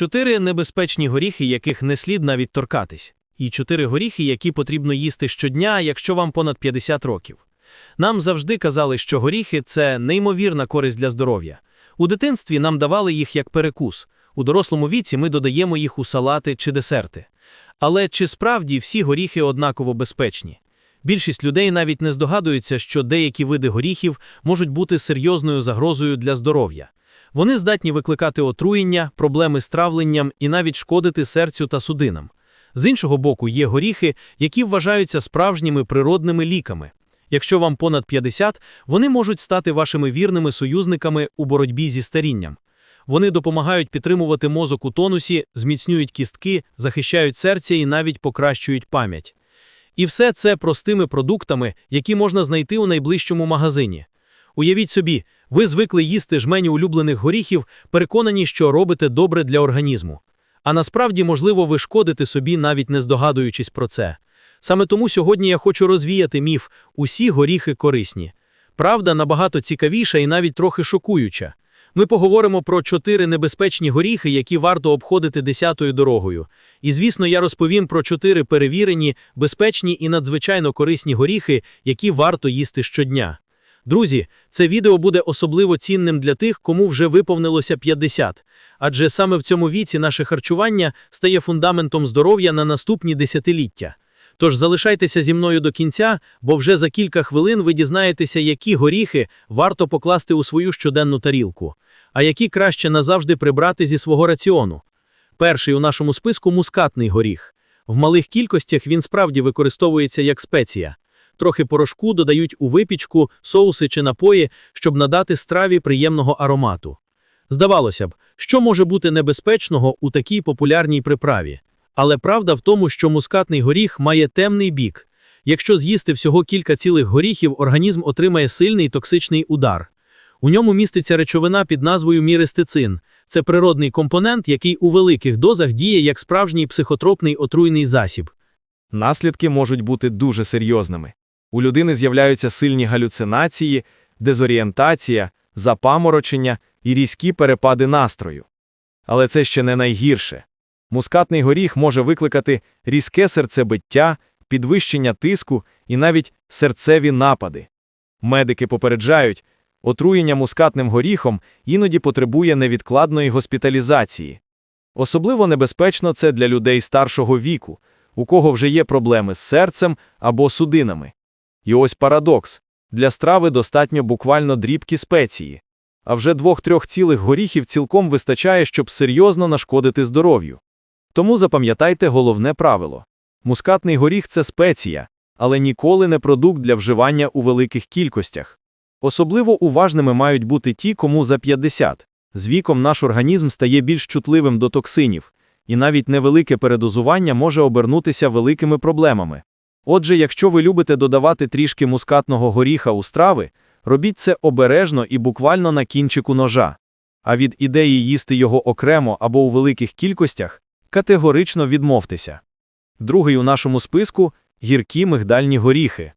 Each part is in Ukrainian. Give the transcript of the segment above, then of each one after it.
Чотири небезпечні горіхи, яких не слід навіть торкатись. І чотири горіхи, які потрібно їсти щодня, якщо вам понад 50 років. Нам завжди казали, що горіхи це неймовірна користь для здоров'я. У дитинстві нам давали їх як перекус. У дорослому віці ми додаємо їх у салати чи десерти. Але чи справді всі горіхи однаково безпечні? Більшість людей навіть не здогадуються, що деякі види горіхів можуть бути серйозною загрозою для здоров'я. Вони здатні викликати отруєння, проблеми з травленням і навіть шкодити серцю та судинам. З іншого боку, є горіхи, які вважаються справжніми природними ліками. Якщо вам понад 50, вони можуть стати вашими вірними союзниками у боротьбі зі старінням. Вони допомагають підтримувати мозок у тонусі, зміцнюють кістки, захищають серце і навіть покращують пам'ять. І все це простими продуктами, які можна знайти у найближчому магазині. Уявіть собі, ви звикли їсти жмені улюблених горіхів, переконані, що робите добре для організму. А насправді, можливо, ви шкодите собі, навіть не здогадуючись про це. Саме тому сьогодні я хочу розвіяти міф усі горіхи корисні. Правда набагато цікавіша і навіть трохи шокуюча. Ми поговоримо про чотири небезпечні горіхи, які варто обходити десятою дорогою. І, звісно, я розповім про чотири перевірені, безпечні і надзвичайно корисні горіхи, які варто їсти щодня. Друзі, це відео буде особливо цінним для тих, кому вже виповнилося 50, адже саме в цьому віці наше харчування стає фундаментом здоров'я на наступні десятиліття. Тож залишайтеся зі мною до кінця, бо вже за кілька хвилин ви дізнаєтеся, які горіхи варто покласти у свою щоденну тарілку, а які краще назавжди прибрати зі свого раціону. Перший у нашому списку мускатний горіх. В малих кількостях він справді використовується як спеція. Трохи порошку додають у випічку, соуси чи напої, щоб надати страві приємного аромату. Здавалося б, що може бути небезпечного у такій популярній приправі? Але правда в тому, що мускатний горіх має темний бік. Якщо з'їсти всього кілька цілих горіхів, організм отримає сильний токсичний удар. У ньому міститься речовина під назвою мірестицин. Це природний компонент, який у великих дозах діє як справжній психотропний отруйний засіб. Наслідки можуть бути дуже серйозними. У людини з'являються сильні галюцинації, дезорієнтація, запаморочення і різкі перепади настрою. Але це ще не найгірше. Мускатний горіх може викликати різке серцебиття, підвищення тиску і навіть серцеві напади. Медики попереджають, отруєння мускатним горіхом іноді потребує невідкладної госпіталізації. Особливо небезпечно це для людей старшого віку, у кого вже є проблеми з серцем або судинами. І ось парадокс для страви достатньо буквально дрібкі спеції, а вже двох-трьох цілих горіхів цілком вистачає, щоб серйозно нашкодити здоров'ю. Тому запам'ятайте головне правило мускатний горіх це спеція, але ніколи не продукт для вживання у великих кількостях. Особливо уважними мають бути ті, кому за 50. З віком наш організм стає більш чутливим до токсинів, і навіть невелике передозування може обернутися великими проблемами. Отже, якщо ви любите додавати трішки мускатного горіха у страви, робіть це обережно і буквально на кінчику ножа. А від ідеї їсти його окремо або у великих кількостях категорично відмовтеся. Другий у нашому списку гіркі мигдальні горіхи.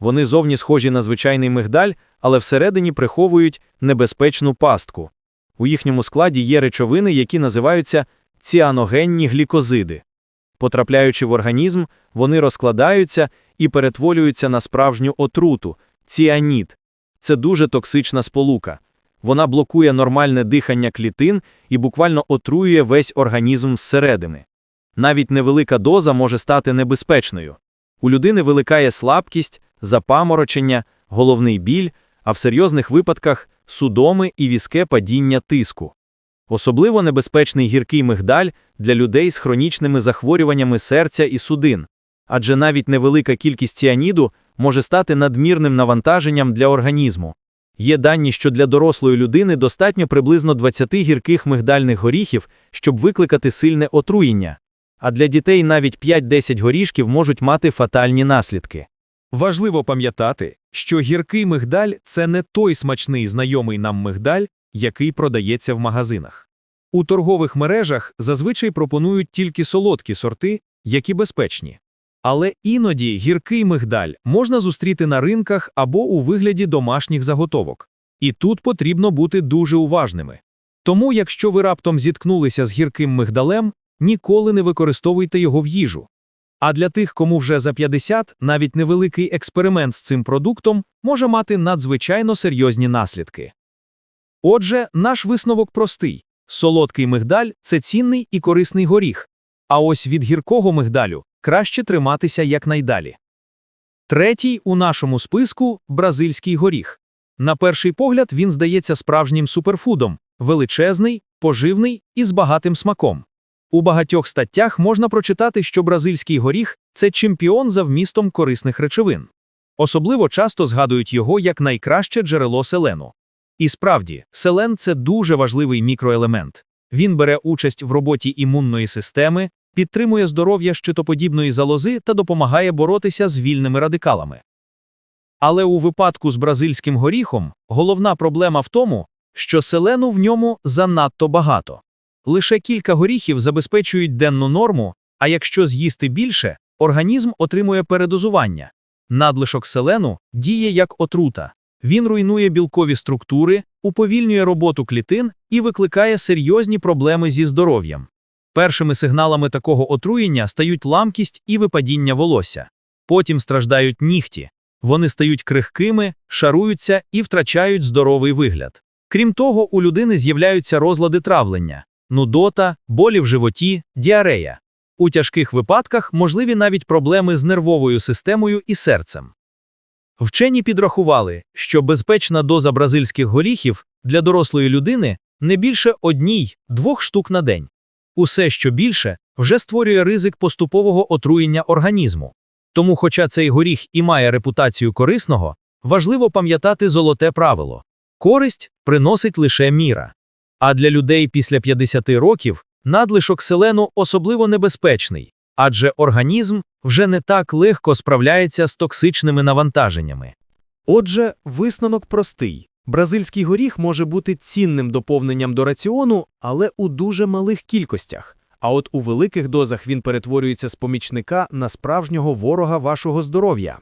Вони зовні схожі на звичайний мигдаль, але всередині приховують небезпечну пастку. У їхньому складі є речовини, які називаються ціаногенні глікозиди. Потрапляючи в організм, вони розкладаються і перетворюються на справжню отруту ціанід. Це дуже токсична сполука. Вона блокує нормальне дихання клітин і буквально отруює весь організм зсередини. Навіть невелика доза може стати небезпечною. У людини виникає слабкість, запаморочення, головний біль, а в серйозних випадках судоми і візке падіння тиску. Особливо небезпечний гіркий мигдаль для людей з хронічними захворюваннями серця і судин, адже навіть невелика кількість ціаніду може стати надмірним навантаженням для організму. Є дані, що для дорослої людини достатньо приблизно 20 гірких мигдальних горіхів, щоб викликати сильне отруєння, а для дітей навіть 5-10 горішків можуть мати фатальні наслідки. Важливо пам'ятати, що гіркий мигдаль це не той смачний знайомий нам мигдаль, який продається в магазинах. У торгових мережах зазвичай пропонують тільки солодкі сорти, які безпечні. Але іноді гіркий мигдаль можна зустріти на ринках або у вигляді домашніх заготовок. І тут потрібно бути дуже уважними. Тому, якщо ви раптом зіткнулися з гірким мигдалем, ніколи не використовуйте його в їжу. А для тих, кому вже за 50, навіть невеликий експеримент з цим продуктом може мати надзвичайно серйозні наслідки. Отже, наш висновок простий. Солодкий мигдаль – це цінний і корисний горіх, а ось від гіркого мигдалю краще триматися якнайдалі. Третій у нашому списку – бразильський горіх. На перший погляд він здається справжнім суперфудом – величезний, поживний і з багатим смаком. У багатьох статтях можна прочитати, що бразильський горіх – це чемпіон за вмістом корисних речовин. Особливо часто згадують його як найкраще джерело селену. І справді, селен – це дуже важливий мікроелемент. Він бере участь в роботі імунної системи, підтримує здоров'я щитоподібної залози та допомагає боротися з вільними радикалами. Але у випадку з бразильським горіхом головна проблема в тому, що селену в ньому занадто багато. Лише кілька горіхів забезпечують денну норму, а якщо з'їсти більше, організм отримує передозування. Надлишок селену діє як отрута. Він руйнує білкові структури, уповільнює роботу клітин і викликає серйозні проблеми зі здоров'ям. Першими сигналами такого отруєння стають ламкість і випадіння волосся. Потім страждають нігті. Вони стають крихкими, шаруються і втрачають здоровий вигляд. Крім того, у людини з'являються розлади травлення, нудота, болі в животі, діарея. У тяжких випадках можливі навіть проблеми з нервовою системою і серцем. Вчені підрахували, що безпечна доза бразильських горіхів для дорослої людини не більше одній-двох штук на день. Усе, що більше, вже створює ризик поступового отруєння організму. Тому, хоча цей горіх і має репутацію корисного, важливо пам'ятати золоте правило – користь приносить лише міра. А для людей після 50 років надлишок селену особливо небезпечний, адже організм вже не так легко справляється з токсичними навантаженнями. Отже, висновок простий. Бразильський горіх може бути цінним доповненням до раціону, але у дуже малих кількостях. А от у великих дозах він перетворюється з помічника на справжнього ворога вашого здоров'я.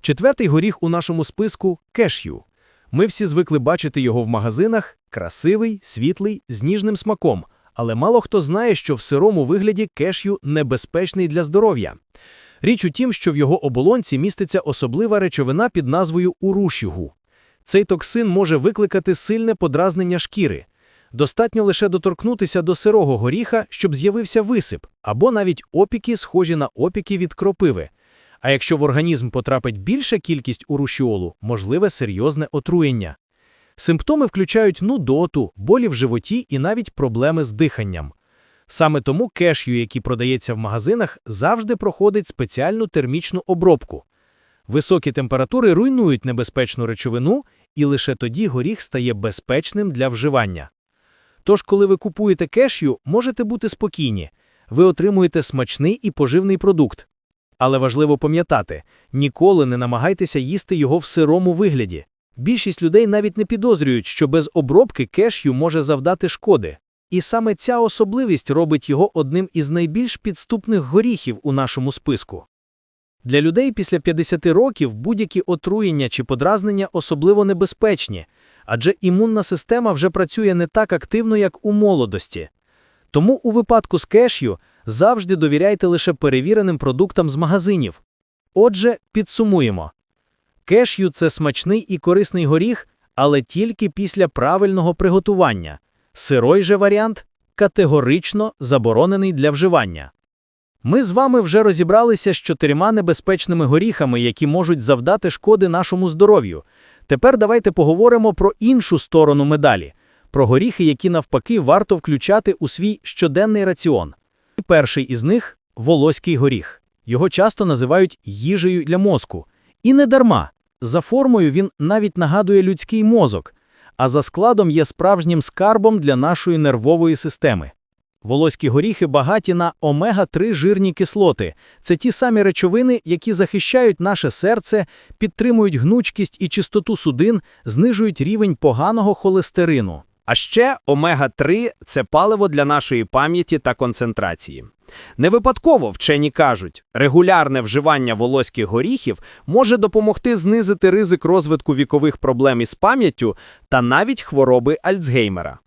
Четвертий горіх у нашому списку кешю. Ми всі звикли бачити його в магазинах красивий, світлий, з ніжним смаком, але мало хто знає, що в сирому вигляді кешю небезпечний для здоров'я. Річ у тім, що в його оболонці міститься особлива речовина під назвою урушігу. Цей токсин може викликати сильне подразнення шкіри. Достатньо лише доторкнутися до сирого горіха, щоб з'явився висип, або навіть опіки, схожі на опіки від кропиви. А якщо в організм потрапить більша кількість урушіолу, можливе серйозне отруєння. Симптоми включають нудоту, болі в животі і навіть проблеми з диханням. Саме тому кешю, який продається в магазинах, завжди проходить спеціальну термічну обробку. Високі температури руйнують небезпечну речовину, і лише тоді горіх стає безпечним для вживання. Тож, коли ви купуєте кешю, можете бути спокійні. Ви отримуєте смачний і поживний продукт. Але важливо пам'ятати, ніколи не намагайтеся їсти його в сирому вигляді. Більшість людей навіть не підозрюють, що без обробки кешю може завдати шкоди. І саме ця особливість робить його одним із найбільш підступних горіхів у нашому списку. Для людей після 50 років будь-які отруєння чи подразнення особливо небезпечні, адже імунна система вже працює не так активно, як у молодості. Тому у випадку з кешю завжди довіряйте лише перевіреним продуктам з магазинів. Отже, підсумуємо. Кешю – це смачний і корисний горіх, але тільки після правильного приготування. Сирой же варіант категорично заборонений для вживання. Ми з вами вже розібралися з чотирма небезпечними горіхами, які можуть завдати шкоди нашому здоров'ю. Тепер давайте поговоримо про іншу сторону медалі про горіхи, які навпаки варто включати у свій щоденний раціон. Перший із них волоський горіх. Його часто називають їжею для мозку. І не дарма. За формою він навіть нагадує людський мозок, а за складом є справжнім скарбом для нашої нервової системи. Волоські горіхи багаті на омега-3 жирні кислоти. Це ті самі речовини, які захищають наше серце, підтримують гнучкість і чистоту судин, знижують рівень поганого холестерину. А ще омега-3 – це паливо для нашої пам'яті та концентрації. Не випадково вчені кажуть, регулярне вживання волоських горіхів може допомогти знизити ризик розвитку вікових проблем із пам'яттю та навіть хвороби Альцгеймера.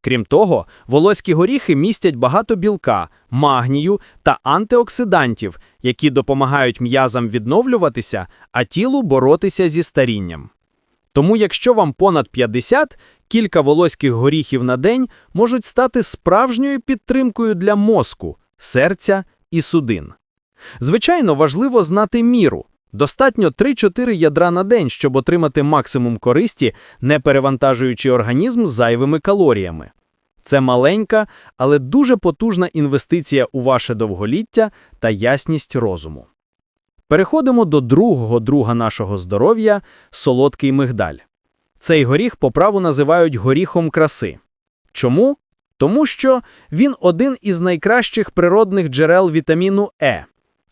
Крім того, волоські горіхи містять багато білка, магнію та антиоксидантів, які допомагають м'язам відновлюватися, а тілу боротися зі старінням. Тому, якщо вам понад 50, кілька волоських горіхів на день можуть стати справжньою підтримкою для мозку, серця і судин. Звичайно, важливо знати міру. Достатньо 3-4 ядра на день, щоб отримати максимум користі, не перевантажуючи організм зайвими калоріями. Це маленька, але дуже потужна інвестиція у ваше довголіття та ясність розуму. Переходимо до другого друга нашого здоров'я – солодкий мигдаль. Цей горіх по праву називають горіхом краси. Чому? Тому що він один із найкращих природних джерел вітаміну Е.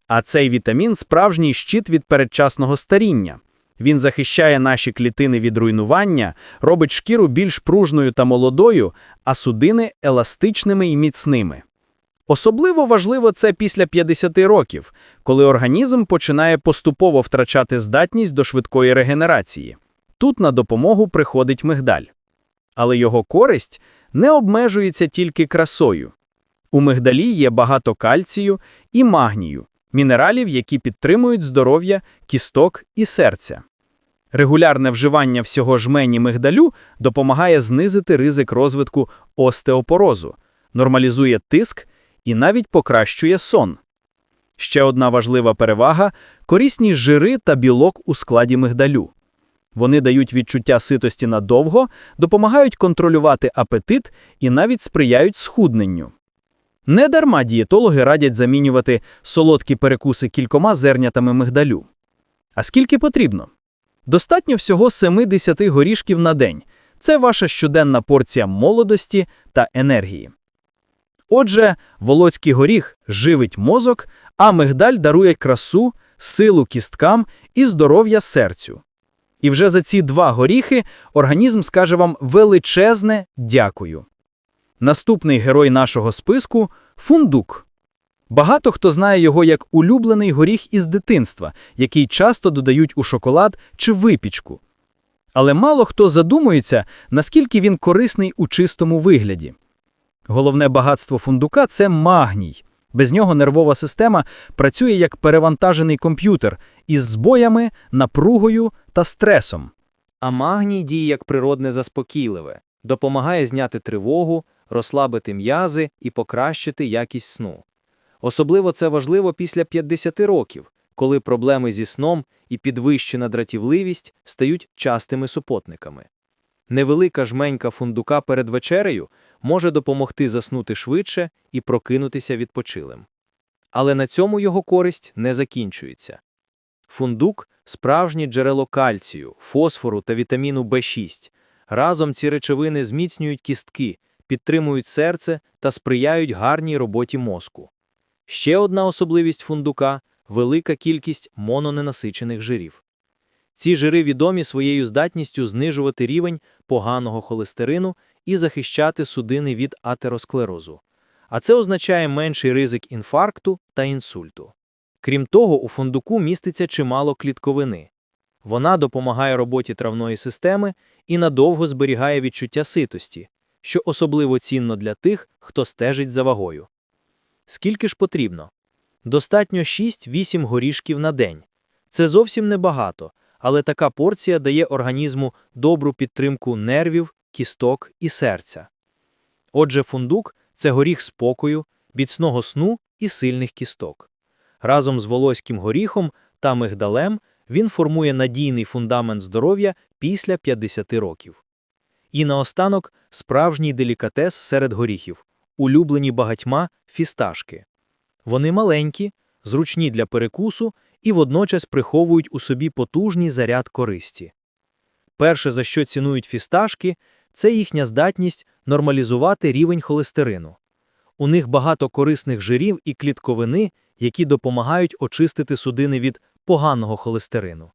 А цей вітамін – справжній щит від передчасного старіння. Він захищає наші клітини від руйнування, робить шкіру більш пружною та молодою, а судини – еластичними і міцними. Особливо важливо це після 50 років, коли організм починає поступово втрачати здатність до швидкої регенерації. Тут на допомогу приходить мигдаль. Але його користь не обмежується тільки красою. У мигдалі є багато кальцію і магнію, мінералів, які підтримують здоров'я, кісток і серця. Регулярне вживання всього жмені мигдалю допомагає знизити ризик розвитку остеопорозу, нормалізує тиск і навіть покращує сон. Ще одна важлива перевага – корисні жири та білок у складі мигдалю. Вони дають відчуття ситості надовго, допомагають контролювати апетит і навіть сприяють схудненню. Недарма дієтологи радять замінювати солодкі перекуси кількома зернятами мигдалю. А скільки потрібно? Достатньо всього 70 горішків на день. Це ваша щоденна порція молодості та енергії. Отже, волоцький горіх живить мозок, а мигдаль дарує красу, силу кісткам і здоров'я серцю. І вже за ці два горіхи організм скаже вам величезне дякую. Наступний герой нашого списку фундук. Багато хто знає його як улюблений горіх із дитинства, який часто додають у шоколад чи випічку. Але мало хто задумується, наскільки він корисний у чистому вигляді. Головне багатство фундука це магній. Без нього нервова система працює як перевантажений комп'ютер із збоями, напругою та стресом. А магній діє як природне заспокійливе, допомагає зняти тривогу, розслабити м'язи і покращити якість сну. Особливо це важливо після 50 років, коли проблеми зі сном і підвищена дратівливість стають частими супутниками. Невелика жменька фундука перед вечерею може допомогти заснути швидше і прокинутися відпочилим. Але на цьому його користь не закінчується. Фундук – справжнє джерело кальцію, фосфору та вітаміну В6. Разом ці речовини зміцнюють кістки, підтримують серце та сприяють гарній роботі мозку. Ще одна особливість фундука – велика кількість мононенасичених жирів. Ці жири відомі своєю здатністю знижувати рівень поганого холестерину і захищати судини від атеросклерозу. А це означає менший ризик інфаркту та інсульту. Крім того, у фундуку міститься чимало клітковини. Вона допомагає роботі травної системи і надовго зберігає відчуття ситості, що особливо цінно для тих, хто стежить за вагою. Скільки ж потрібно? Достатньо 6-8 горішків на день. Це зовсім небагато, але така порція дає організму добру підтримку нервів, кісток і серця. Отже, фундук це горіх спокою, міцного сну і сильних кісток. Разом з волоським горіхом та мигдалем він формує надійний фундамент здоров'я після 50 років. І наостанок справжній делікатес серед горіхів, улюблені багатьма фісташки. Вони маленькі, зручні для перекусу і водночас приховують у собі потужний заряд користі. Перше, за що цінують фісташки, це їхня здатність нормалізувати рівень холестерину. У них багато корисних жирів і клітковини, які допомагають очистити судини від поганого холестерину.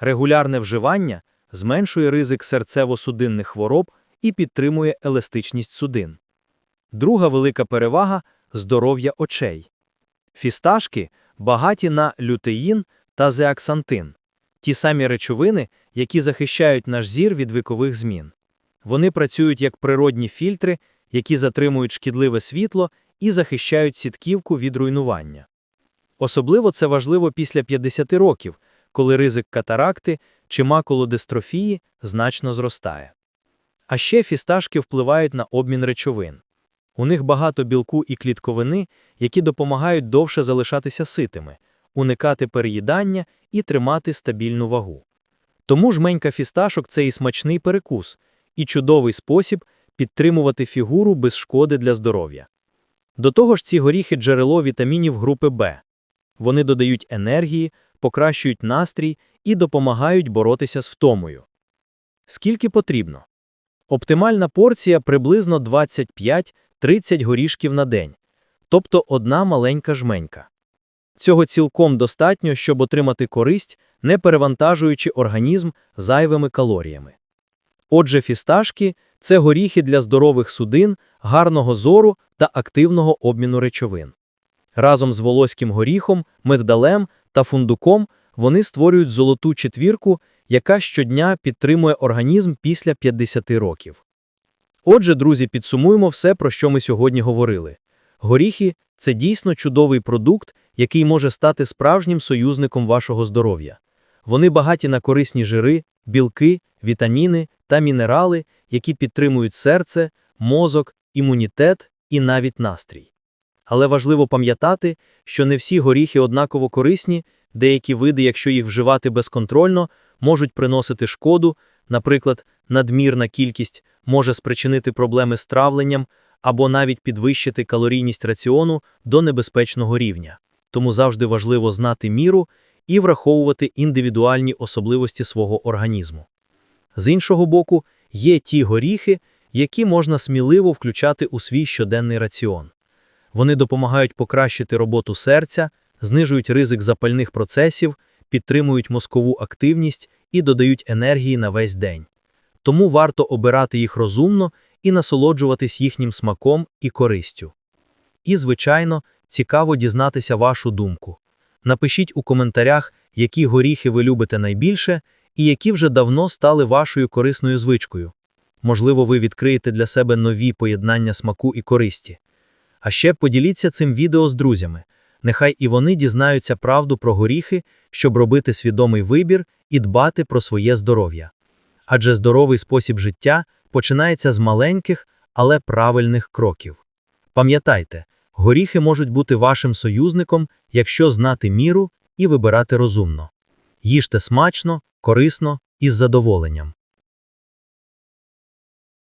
Регулярне вживання зменшує ризик серцево-судинних хвороб і підтримує еластичність судин. Друга велика перевага здоров'я очей. Фісташки багаті на лютеїн та зеаксантин – ті самі речовини, які захищають наш зір від вікових змін. Вони працюють як природні фільтри які затримують шкідливе світло і захищають сітківку від руйнування. Особливо це важливо після 50 років, коли ризик катаракти чи макулодистрофії значно зростає. А ще фісташки впливають на обмін речовин. У них багато білку і клітковини, які допомагають довше залишатися ситими, уникати переїдання і тримати стабільну вагу. Тому жменька фісташок це і смачний перекус, і чудовий спосіб підтримувати фігуру без шкоди для здоров'я. До того ж, ці горіхи джерело вітамінів групи Б. Вони додають енергії, покращують настрій і допомагають боротися з втомою. Скільки потрібно? Оптимальна порція приблизно 25-30 горішків на день, тобто одна маленька жменька. Цього цілком достатньо, щоб отримати користь, не перевантажуючи організм зайвими калоріями. Отже, фісташки – це горіхи для здорових судин, гарного зору та активного обміну речовин. Разом з волоським горіхом, мигдалем та фундуком вони створюють золоту четвірку, яка щодня підтримує організм після 50 років. Отже, друзі, підсумуємо все, про що ми сьогодні говорили. Горіхи – це дійсно чудовий продукт, який може стати справжнім союзником вашого здоров'я. Вони багаті на корисні жири, білки, вітаміни та мінерали, які підтримують серце, мозок, імунітет і навіть настрій. Але важливо пам'ятати, що не всі горіхи однаково корисні, деякі види, якщо їх вживати безконтрольно, можуть приносити шкоду, наприклад, надмірна кількість може спричинити проблеми з травленням або навіть підвищити калорійність раціону до небезпечного рівня. Тому завжди важливо знати міру і враховувати індивідуальні особливості свого організму. З іншого боку, є ті горіхи, які можна сміливо включати у свій щоденний раціон. Вони допомагають покращити роботу серця, знижують ризик запальних процесів, підтримують мозкову активність і додають енергії на весь день. Тому варто обирати їх розумно і насолоджуватись їхнім смаком і користю. І, звичайно, цікаво дізнатися вашу думку. Напишіть у коментарях, які горіхи ви любите найбільше і які вже давно стали вашою корисною звичкою. Можливо, ви відкриєте для себе нові поєднання смаку і користі. А ще поділіться цим відео з друзями. Нехай і вони дізнаються правду про горіхи, щоб робити свідомий вибір і дбати про своє здоров'я. Адже здоровий спосіб життя починається з маленьких, але правильних кроків. Пам'ятайте, горіхи можуть бути вашим союзником, якщо знати міру і вибирати розумно. Їжте смачно, корисно і з задоволенням.